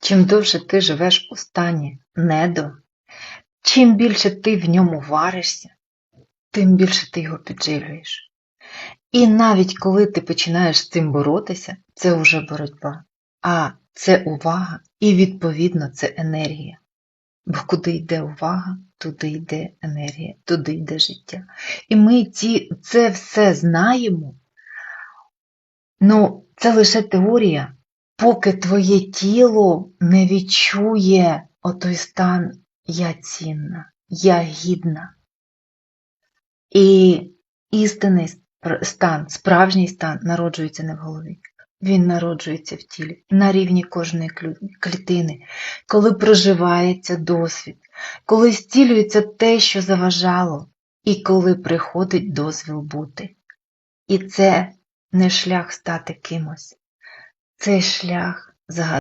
Чим довше ти живеш у стані недо, чим більше ти в ньому варишся, тим більше ти його підживлюєш. І навіть коли ти починаєш з цим боротися, це вже боротьба, а це увага і відповідно це енергія. Бо куди йде увага, туди йде енергія, туди йде життя. І ми ці, це все знаємо. Ну, це лише теорія, поки твоє тіло не відчує отой стан я цінна, я гідна. І істинний стан, справжній стан народжується не в голові. Він народжується в тілі на рівні кожної клітини, коли проживається досвід, коли зцілюється те, що заважало, і коли приходить дозвіл бути. І це не шлях стати кимось, це шлях.